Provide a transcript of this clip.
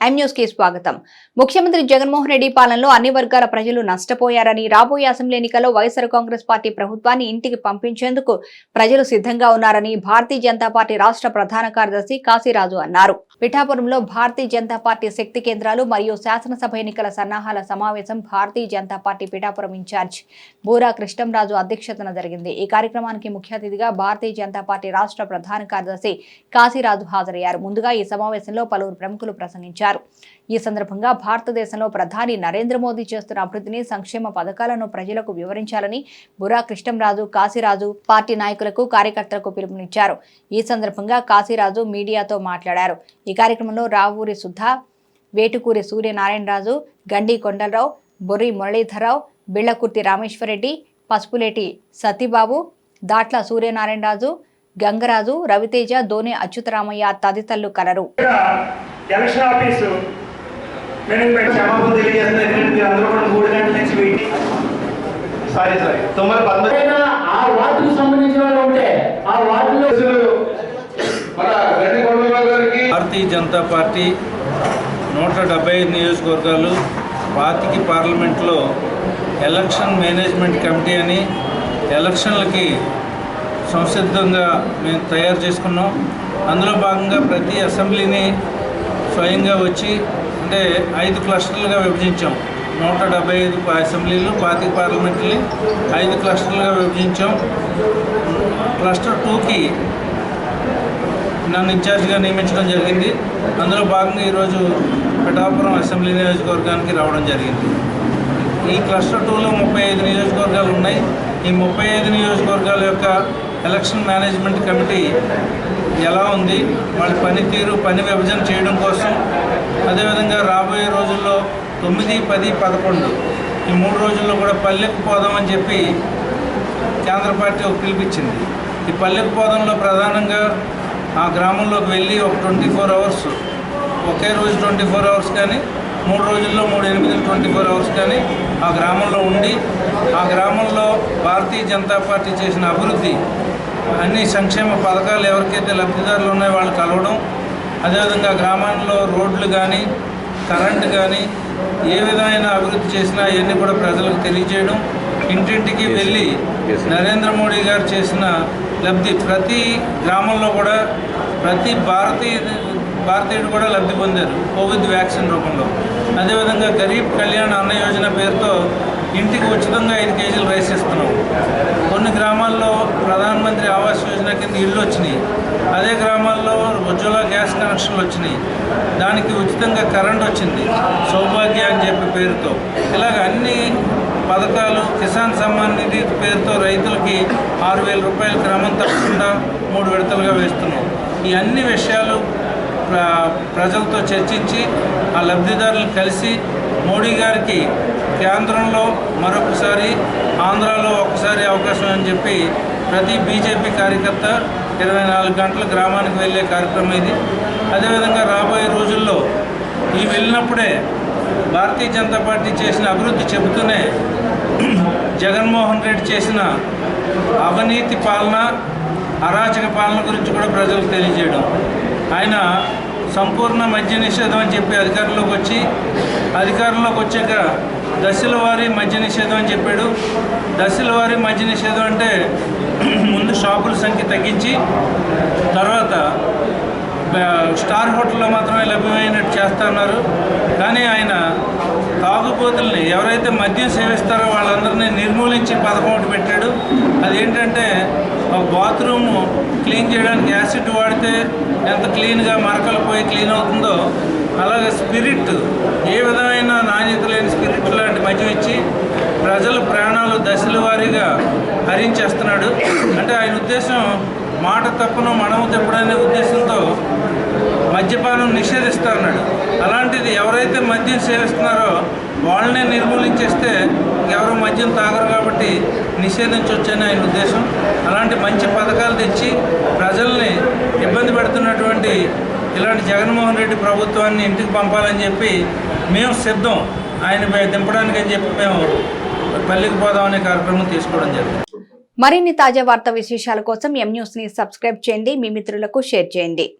కి స్వాగతం. ముఖ్యమంత్రి జగన్మోహన్ రెడ్డి పాలనలో అన్ని వర్గాల ప్రజలు నష్టపోయారని రాబోయే అసెంబ్లీ ఎన్నికల్లో వైఎస్ఆర్ కాంగ్రెస్ పార్టీ ప్రభుత్వాన్ని ఇంటికి పంపించేందుకు ప్రజలు సిద్ధంగా ఉన్నారని భారతీయ జనతా పార్టీ రాష్ట్ర ప్రధాన కార్యదర్శి కాశీరాజు అన్నారు. పిఠాపురంలో భారతీయ జనతా పార్టీ శక్తి కేంద్రాలు మరియు శాసనసభ ఎన్నికల సన్నాహాల సమావేశం భారతీయ జనతా పార్టీ పిఠాపురం ఇన్ఛార్జ్ బూరా కృష్ణంరాజు అధ్యక్షతన జరిగింది. ఈ కార్యక్రమానికి ముఖ్య అతిథిగా భారతీయ జనతా పార్టీ రాష్ట్ర ప్రధాన కార్యదర్శి కాశీరాజు హాజరయ్యారు. ముందుగా ఈ సమావేశంలో పలువురు ప్రముఖులు ప్రసంగించారు. ఈ సందర్భంగా భారతదేశంలో ప్రధాని నరేంద్ర మోదీ చేస్తున్న అభివృద్ధిని సంక్షేమ పథకాలను ప్రజలకు వివరించాలని బురా కృష్ణంరాజు కాశీరాజు పార్టీ నాయకులకు కార్యకర్తలకు పిలుపునిచ్చారు. ఈ సందర్భంగా కాశీరాజు మీడియాతో మాట్లాడారు. ఈ కార్యక్రమంలో రావూరి సుధా వేటుకూరి సూర్యనారాయణరాజు గండి కొండలరావు బొర్రి మురళీధరరావు బిళ్ళకుర్తి రామేశ్వరరెడ్డి పసుపులేటి సతీబాబు దాట్ల సూర్యనారాయణరాజు గంగరాజు రవితేజ ధోని అచ్యుతరామయ్య తదితరులు కలరు. ఎలక్షన్ ఆఫీసు మేనేజ్మెంట్ క్షమాపణ తెలియజేస్తున్నా ఎందుకంటే అందరూ కూడా మూడు గంటల నుంచి వెయిటింగ్ సారీ సారీ తొమ్మిది ఎవరైనా ఆ వార్డుకు సంబంధించిన వాళ్ళు ఉంటే ఆ వార్డులో మన గడ్డి కొండలరావు గారికి భారతీయ జనతా పార్టీ నూట డెబ్బై ఐదు నియోజకవర్గాలు పాతికి పార్లమెంట్లో ఎలక్షన్ మేనేజ్మెంట్ కమిటీ అని ఎలక్షన్లకి సంసిద్ధంగా మేము తయారు చేసుకున్నాం. అందులో భాగంగా ప్రతి అసెంబ్లీని స్వయంగా వచ్చి అంటే ఐదు క్లస్టర్లుగా విభజించాం. నూట డెబ్బై ఐదు అసెంబ్లీలు పాతిక పార్లమెంట్ని ఐదు క్లస్టర్లుగా విభజించాం. క్లస్టర్ టూకి నన్ను ఇన్ఛార్జ్గా నియమించడం జరిగింది. అందులో భాగంగా ఈరోజు పిఠాపురం అసెంబ్లీ నియోజకవర్గానికి రావడం జరిగింది. ఈ క్లస్టర్ టూలో ముప్పై ఐదు నియోజకవర్గాలు ఉన్నాయి. ఈ ముప్పై ఐదు నియోజకవర్గాల యొక్క ఎలక్షన్ మేనేజ్మెంట్ కమిటీ ఎలా ఉంది వాళ్ళ పనితీరు పని విభజన చేయడం కోసం. అదేవిధంగా రాబోయే రోజుల్లో తొమ్మిది పది పదకొండు. ఈ మూడు రోజుల్లో కూడా పల్లెకు పోదామని చెప్పి కేంద్ర పార్టీ ఒక పిలిపించింది. ఈ పల్లెకు పోదంలో ప్రధానంగా ఆ గ్రామంలోకి వెళ్ళి ఒక ట్వంటీ ఫోర్ అవర్స్ ఒకే రోజు ట్వంటీ ఫోర్ అవర్స్ కానీ మూడు రోజుల్లో మూడు ఎనిమిది ట్వంటీ ఫోర్ అవర్స్ కానీ ఆ గ్రామంలో ఉండి ఆ గ్రామంలో భారతీయ జనతా పార్టీ చేసిన అభివృద్ధి అన్ని సంక్షేమ పథకాలు ఎవరికైతే లబ్ధిదారులు ఉన్నాయో వాళ్ళు కలవడం అదేవిధంగా గ్రామాల్లో రోడ్లు కానీ కరెంట్ కానీ ఏ విధమైన అభివృద్ధి చేసినా అవన్నీ కూడా ప్రజలకు తెలియజేయడం ఇంటింటికి వెళ్ళి నరేంద్ర మోడీ గారు చేసిన లబ్ధి ప్రతి గ్రామంలో కూడా ప్రతి భారతీయ భారతీయుడు కూడా లబ్ధి పొందారు కోవిడ్ వ్యాక్సిన్ రూపంలో. అదేవిధంగా గరీబ్ కళ్యాణ్ అన్న యోజన పేరుతో ఇంటికి ఉచితంగా ఐదు కేజీలు రైస్ ఇస్తున్నాం కొన్ని గ్రామాల్లో ప్రధానమంత్రి ఆవాస్ యోజన కింద ఇళ్ళు వచ్చినాయి. అదే గ్రామాల్లో ఉజ్వల గ్యాస్ కనెక్షన్లు వచ్చినాయి. దానికి ఉచితంగా కరెంట్ వచ్చింది. సౌభాగ్య అని చెప్పి పేరుతో. ఇలాగ అన్ని పథకాలు కిసాన్ సమ్మాన్ నిధి పేరుతో రైతులకి ఆరు వేల రూపాయల క్రమం తప్పకుండా మూడు విడతలుగా వేస్తున్నాం. ఈ అన్ని విషయాలు ప్రజలతో చర్చించి ఆ లబ్ధిదారులు కలిసి మోడీ గారికి కేంద్రంలో మరొకసారి ఆంధ్రాలో ఒకసారి అవకాశం అని చెప్పి ప్రతి బీజేపీ కార్యకర్త ఇరవై నాలుగు గంటల గ్రామానికి వెళ్ళే కార్యక్రమం ఇది. అదేవిధంగా రాబోయే రోజుల్లో ఈ వెళ్ళినప్పుడే భారతీయ జనతా పార్టీ చేసిన అభివృద్ధి చెబుతూనే జగన్మోహన్ రెడ్డి చేసిన అవినీతి పాలన అరాచక పాలన గురించి కూడా ప్రజలకు తెలియజేయడం. ఆయన సంపూర్ణ మద్య నిషేధం అని చెప్పి అధికారంలోకి వచ్చి అధికారంలోకి వచ్చాక దశల వారి మద్య నిషేధం అని చెప్పాడు. దశల వారి మద్య నిషేధం అంటే ముందు షాపుల సంఖ్య తగ్గించి తర్వాత స్టార్ హోటల్లో మాత్రమే లభ్యమైనట్టు చేస్తున్నారు కానీ ఆయన తాగుబోతుల్ని ఎవరైతే మద్యం సేవిస్తారో వాళ్ళందరినీ నిర్మూలించి పథకం ఒకటి పెట్టాడు. అదేంటంటే బాత్రూమ్ క్లీన్ చేయడానికి యాసిడ్ వాడితే ఎంత క్లీన్గా మరకలు పోయి క్లీన్ అవుతుందో అలాగే స్పిరిట్ ఏ విధమైన నాణ్యత లేని స్పిరిట్ లాంటి మద్యం ఇచ్చి ప్రజల ప్రాణాలు దశల వారీగా హరించేస్తున్నాడు. అంటే ఆయన ఉద్దేశం మాట తప్పును మనము తప్పుడనే ఉద్దేశంతో మద్యపానం నిషేధిస్తున్నాడు అలాంటిది ఎవరైతే మద్యం సేవిస్తున్నారో వాళ్ళనే నిర్మూలించేస్తే ఎవరు మద్యం తాగరు కాబట్టి నిషేధించవచ్చని ఆయన ఉద్దేశం. అలా ప్రభుత్వాన్ని ఇంటికి పంపాలని చెప్పి మేము సిద్ధం. ఆయన దింపడానికి అని చెప్పి మేము పల్లికి పోదాం అనే కార్యక్రమం తీసుకోవడం జరిగింది. మరిన్ని తాజా వార్తా విశేషాల కోసం ఎం న్యూస్ని సబ్స్క్రైబ్ చేయండి. మీ మిత్రులకు షేర్ చేయండి.